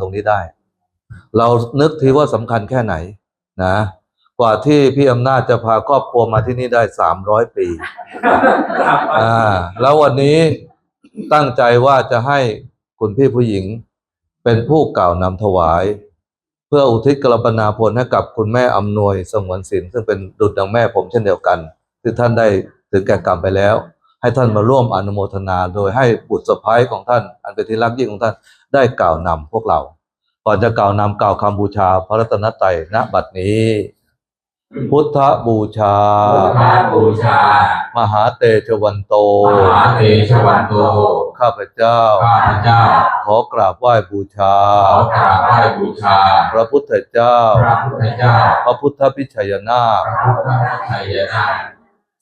ตรงนี้ได้ เรานึกทีว่าสำคัญแค่ไหนนะ กว่าที่พี่อำนาจจะพาครอบครัวมาที่นี่ได้สามร้อยปีอ่าแล้ววันนี้ตั้งใจว่าจะให้คุณพี่ผู้หญิง เป็นผู้กล่าวนำถวาย เพื่ออุทิศกรปนาพลให้กับคุณแม่อำนวยสงวนศิลป์ซึ่งเป็นดุจดังแม่ผมเช่นเดียวกันที่ท่านได้ถึงแก่กรรมไปแล้ว ให้ท่านมาร่วมอนุโมทนา โดยให้บุตรสะพ้ายของท่าน อันเป็นที่รักยิ่งของท่าน ได้กล่าวนำพวกเรา ก่อนจะกล่าวนำกล่าวคำบูชาพระรัตนตรัยณบัดนี้ พุทธบูชาพุทธบูชา มหาเตชวันโต มหาเตชะวันโต ข้าพเจ้า ข้าพเจ้า ขอกราบไหว้บูชา ขอกราบไหว้บูชา พระพุทธเจ้า พระพุทธเจ้า พระพุทธพิชัยนาคพระพุทธไตรยนาถ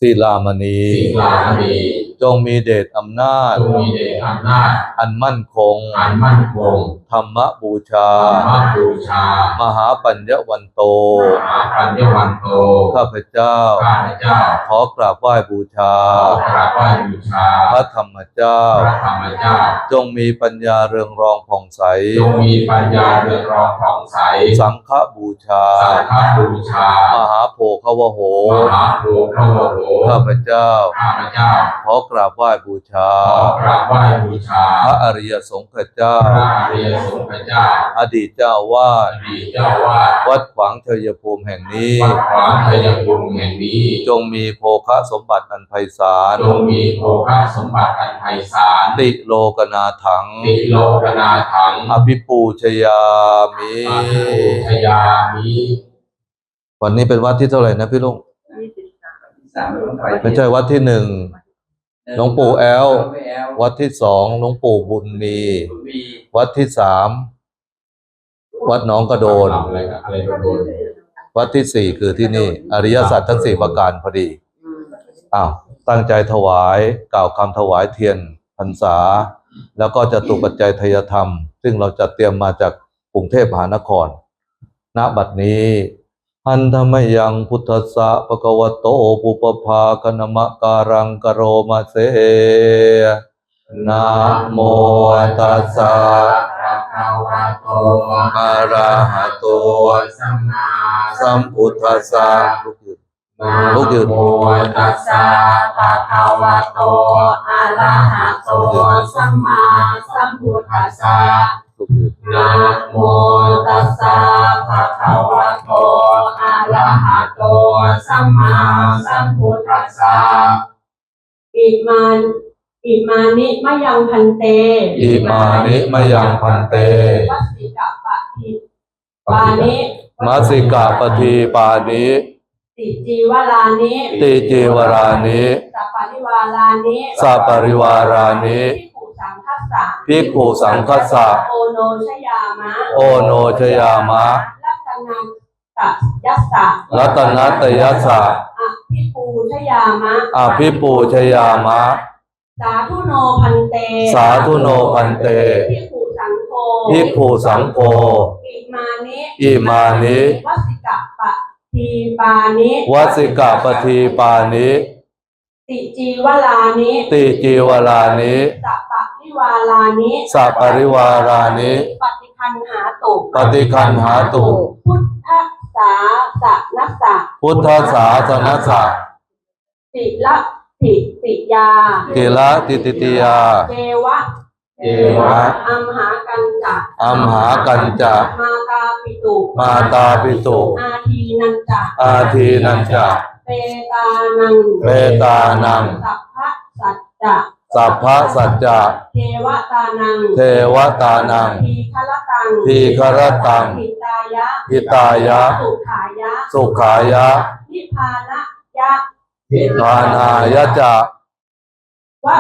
ศิลามณีศีลามณีจงมีเดชอำนาจ จงมีเดชอำนาจ อันมั่นคง อันมั่นคง ธรรมบูชา ธรรมบูชา มหาปัญญวันโต มหาปัญญวันโต ข้าพเจ้า ข้าพเจ้า ขอกราบไหว้บูชา ขอกราบไหว้บูชา พระธรรมเจ้า พระธรรมเจ้า จงมีปัญญาเรืองรองผ่องใส จงมีปัญญาเรืองรองผ่องใส สังฆบูชา สังฆบูชา มหาโพคาวโห มหาโภคโวโห ข้าพเจ้า ข้าพเจ้า ขอกราบไหว้บูชา ขอกราบไหว้บูชา พระอริยสงฆ์เจ้า พระอริยสงฆ์เจ้า อดีตเจ้าวาอดดีตเจ้าวาดวัดขวางเทยภูมิแห่งนี้ วัดขวางชัยภูมิแห่งนี้ จงมีโภคะสมบัติอันไพศาล จงมีโภคสมบัติอันไพศาล ติโลกนาถัง ติโลกนาถัง อภิปูชยามิอาภิปูชยามิวันนี้เป็นวัดที่เท่าไหร่นะพี่ลุงไม่ใช่วัดที่หนึ่ง หลวงปู่แอล วัดที่สองหลวงปู่บุญมี วัดที่สามวัดหนองกระโดนอะไรกันอะไรโดน วัดที่สี่คือที่นี่ อริยสัจทั้งสี่ประการพอดี อ้าว ตั้งใจถวายกล่าวคำถวายเทียนพรรษา แล้วก็จะตุปัจจัยทยธรรม ซึ่งเราจะเตรียมมาจากกรุงเทพมหานคร ณ บัดนี้ หันธรรมยังพุทธสสะปะกวโตปุปภาคณมะการังกโรมาเสนะโมตัสสะภะคะวะโตอะระหะโตสัมมาสัมพุทธัสสะลุกยืนโมตัสสะภะคะวะโตอะระหะโตสัมมาสัมพุทธัสสะนะโมตัสสะภะคะวะโต ระหะโตสัมมาสัมพุทธัสสะอิมานอิมานิมะยังพันเต อิมานิมะยังพันเตวัสสิกะปะทิปานิมัสสิกาปทีปานิ ติจีวรานิติจีวรานิสัปปริวารานิสัปปริวารานิภิกขุสังคัสสะภิกขุสังคัสสะโอโนชยามะ โอโนชยามะรัตนัน ตยัสสะรัตนัตยัสสะอภิปูชยามะอภิปูชยามะ สาธุโนพันเต สาธุโนพันเตภิกขุสังโฆภิกขุสังโฆอิมานิอิมานิวัสสิกะปะทีปานิวัสสิกาปทีปานิติจีวรานิติจีวรานิสัปปะริวารานิสัปปริวารานิ ปฏิคันหาตุปฏิคันหาตุพุทธ สาสะนัสสะพุทธศาสนสะติละติติยากิละติติติยาเจวะเจวะอัมหากันจะอัมหากันจะมาตาปิตุมาตาปิตุอาทีนันจะอาทีนันจะเปตานังเปตานังสัพพะสัจจะ สัพพะสัจจะเทวตานัง เทวตานังทีฆรตังทีฆรตังหิตายะหิตายะ สุขายะ สุขายะ นิพพานะยะทานายะจะวะ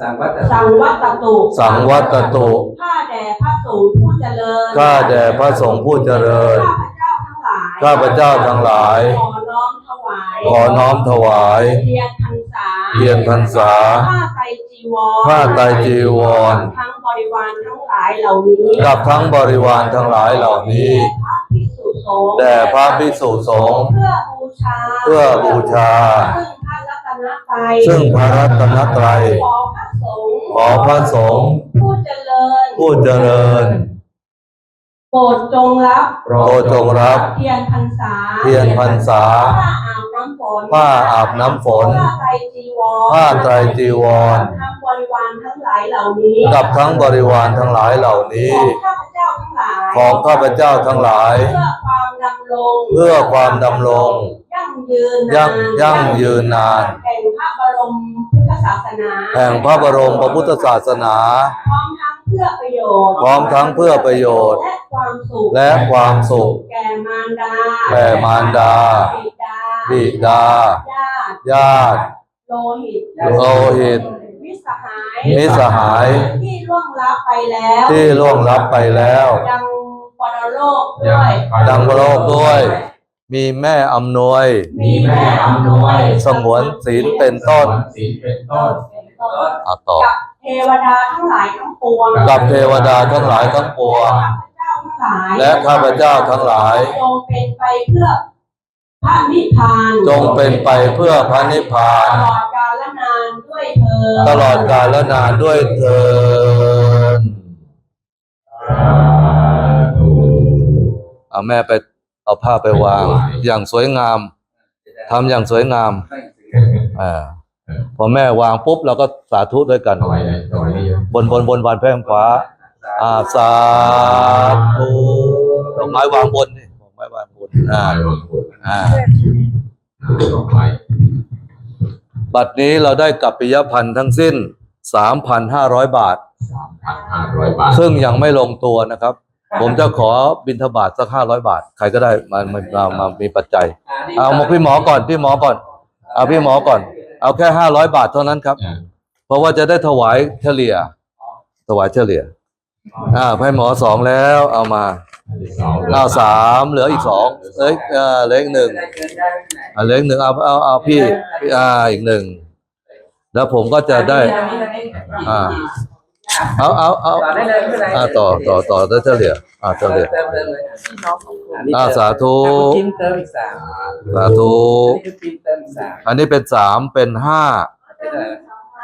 สังวัตสังวัตตุสังวัตตุข้าแด่พระสงฆ์ผู้เจริญข้าแด่พระสงฆ์ผู้เจริญ ข้าพเจ้าทั้งหลายข้าพเจ้าทั้งหลายขอน้อมถ วาย ขอน้อมถวายเทียนพรรษาเทียนพรรษา ผ้าไตรจีวรผ้าไตรจีวร ทั้งบริวารทั้งหลายเหล่านี้ กับทั้งบริวารทั้งหลายเหล่านี้แด่พระภิกษุสงฆ์แด่พระภิกษุสงฆ์เพื่อบูชาเพื่อบูชา ซึ่งพระรัตนตรัยซึ่งพระรัตนตรัยขอพระสงฆ์ขอพระสงฆ์ผู้เจริญผู้เจริญโปรดจงรับโปรโปรดดจงรับ เทียนพรรษาเทียนพรรษาผ้าอาบน้ำฝนผ้าอาบน้ำฝนผ้าไตรจีวรผ้าไตรจีวรทั้งบริวารทั้งหลายเหล่านี้กับทั้งบริวารทั้งหลายเหล่านี้ ของข้าพเจ้าทั้งหลายของข้าพเจ้าทั้งหลายเพื่อความดำรงเพื่อความดำรงยั่งยืนยั่งยั่งยืนนานแห่งพระบรมพุทธศาสนาแห่งพระบรมพระพุทธศาสนา พร้อมทั้งเพื่อประโยชน์พร้อมทั้งเพื่อประโยชน์ และความสุขและความสุขแก่มารดาแก่มารดา บิดาบิดาญาติญาติ โลหิตโลหิต มิตรสหายมิตรสหาย ที่ล่วงลับไปแล้วที่ล่วงลับไปแล้ว ยังปรโลกด้วยดังโลกด้วย มีแม่อำนวย มีแม่อำนวย สงวนศีลเป็นต้นศีลเป็นต้นอะต่อกับเทวดาทั้งหลายทั้งปวงกับเทวดาทั้งหลายทั้งปวงข้าพเจ้าทั้งหลายและข้าพเจ้าทั้งหลายจงเป็นไปเพื่อ พระนิพพานจงเป็นไปเพื่อพระนิพพาตน ลอดกาลนานด้วยเธอญ ตลอดกาลและนานด้วยเถิดเอาแม่ไปเอาผ้าไปวาง อย่างสวยงามทำอย่างสวยงามอ่าพอแม่วางปุ๊บเราก็สาธุด้วยกัน ถวายเลยถวายนี่เยอะบนบนบนบานแพร่งฟ้าอาสาธุดอกไม้วางบนนี่ด อกไม้วางบนถอ่าวายหลวงปู่อ่าดอกไม้บัดนี้เราได้กับปิยพันธ์ทั้งสิ้นสามพันห้าร้อยบาทสามพันห้าร้อยบาท ซึ่งยังไม่ลงตัวนะครับ ผมจะขอบิณฑบาตสักห้าร้อยบาท ใครก็ได้มามามามามีปัจจัย เอามาพี่หมอก่อนพี่หมอก่อน เอาพี่หมอก่อน เอาแค่ห้าร้อยบาทเท่านั้นครับอ่าเพราะว่าจะได้ถวายเฉลี่ย ถวายเฉลี่ย อ่าให้หมอสองแล้วเอามาอันที่สอง เอาสามเหลืออีกสองเอ้ยเออเหลืออีกหนึ่งอ่าเหลืออีกหนึ่งเอาเอาเอาพี่พี่อ่าอีกหนึ่งแล้วผมก็จะได้ อ่าเอาเอาเอาต่อได้เลยไม่เป็นไรอ่าต่อต่อต่อได้เฉลี่ยอ่าเฉลี่ยเติมเติมเลยพี่น้องของคุณอ่าสาธุกินเติมอีกสาสาธุกอันนี้เป็นสามเป็นห้าอะไร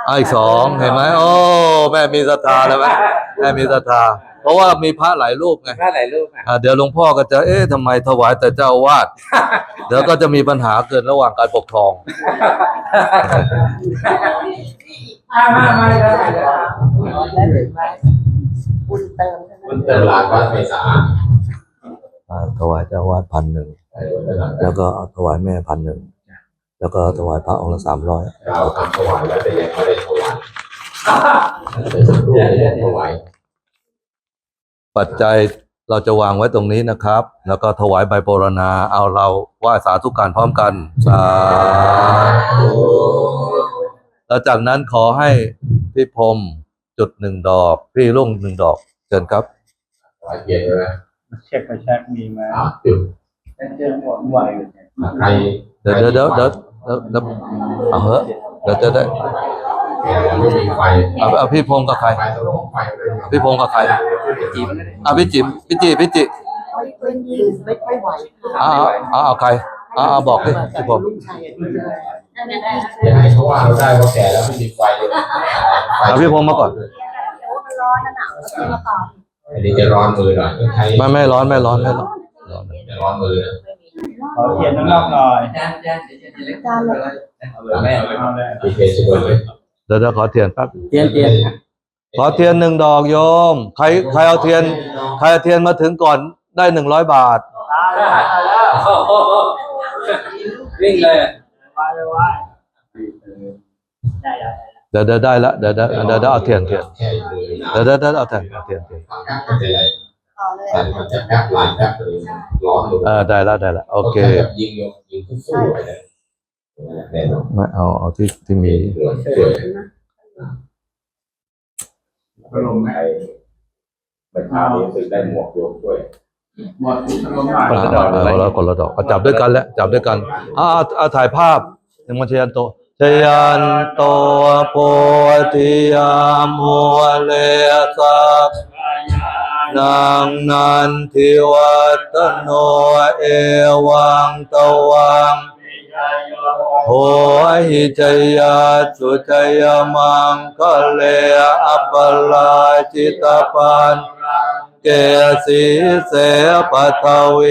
อ่าอีกสองเห็นไหมโอ้แม่มีศรัทธาแล้วไหมแม่มีศรัทธา เพราะว่ามีพระหลายรูปไงถ้าหลายรูปอะอ่าเดี๋ยวหลวงพ่อก็จะเอ๊ะทำไมถวายแต่เจ้าอาวาดเดี๋ยวก็จะมีปัญหาเกิดระหว่างการปกครองมามามาเลยบุญเติมมันเป็นหลานวัดไพศาลอ่าถวายเจ้าอาวาดพันหนึ่งแล้วก็เอาถวายแม่พันหนึ่งแล้วก็ถวายพระองค์ละสามร้อยเราทำถวายแล้วแต่ยังไม่ได้ถวายเป็นสักครู่ยังถวาย ปัจจัยเราจะวางไว้ตรงนี้นะครับ แล้วก็ถวายใบโปรณา เอาเราไหว้สาธุการพร้อมกัน สาธุแล้วจากนั้นขอให้พี่พรหมจุดหนึ่งดอก พี่รุ่งหนึ่งดอกเชิญครับถวายเย็นเลยนะเช็คไปเช็คมีไหมอ่าจุดเจอหมดไหวใครเดี๋ยวเดี๋ยวเดี๋ยวเดี๋ยวเดี๋ยวเดี๋ยวเอาเหอะเดี๋ยวจะได้ไม่มีไฟเอาเอาพี่พงษ์กับใครไฟต้องลงไฟเลยพี่พงษ์กับใคร จีบเอาพี่จิ๋มพี่จิพี่จิไม่ไม่ยืนไม่ค่อยไหวค่ะเอาเอาเอาเอาใครเอาเอาบอกดิพี่พงษ์ลูกชายที่เจออย่าให้เขาว่าเราได้ว่าแก่แล้วไม่มีไฟเลยเอาพี่พงษ์มาก่อนอันนี้จะร้อนมือหน่อยต้องใช้ไม่ไม่ร้อนไม่ร้อนไม่ร้อนร้อนจะร้อนมือนะขอเทียนข้างนอกหน่อยจานจานเดี๋ยวจะเล็กจานเลยเอาเลยแม่เอาเลยมีเพชรเลยเดี๋ยวเดี๋ยวขอเทียนแป๊บเทียนเทียน ขอเทียนหนึ่งดอกโยม ใครใครเอาเทียน ใครเอาเทียนมาถึงก่อนได้หนึ่งร้อยบาท วิ่งเลยไหวเลยไหวได้ได้เดี๋ยวเดี๋ยวได้ละเดี๋ยวเดี๋ยวเดี๋ยวเดี๋ยวเอาเทียนเทียนแค่มือนะเดี๋ยวเดี๋ยวเดี๋ยวเอาเทียนเอาเทียนเทียนแป๊บก็จะได้แต่มันจะแป๊บหลายแป๊บเลยร้อนอยู่เออได้ละได้ละโอเคยิงยิงสู้ไปเลยแน่นอนไม่เอาเอาที่ที่มีเหลือเกิน พัดลมไหมไปพานี้ซื้อได้หมวกโยมด้วยหมดพัดลมหน่อยอ่าเอาแล้วคนละดอกเอาจับด้วยกันแล้วจับด้วยกันอ่าเอาเอาถ่ายภาพหนึ่งมันชยันโตชยันโตโพธิยามหัวเลสักนางนันทิวัตโนเอวังตวัง โหหิจยาสุจยมังคะเลอปปลาจิตปันเกสีเสปทวี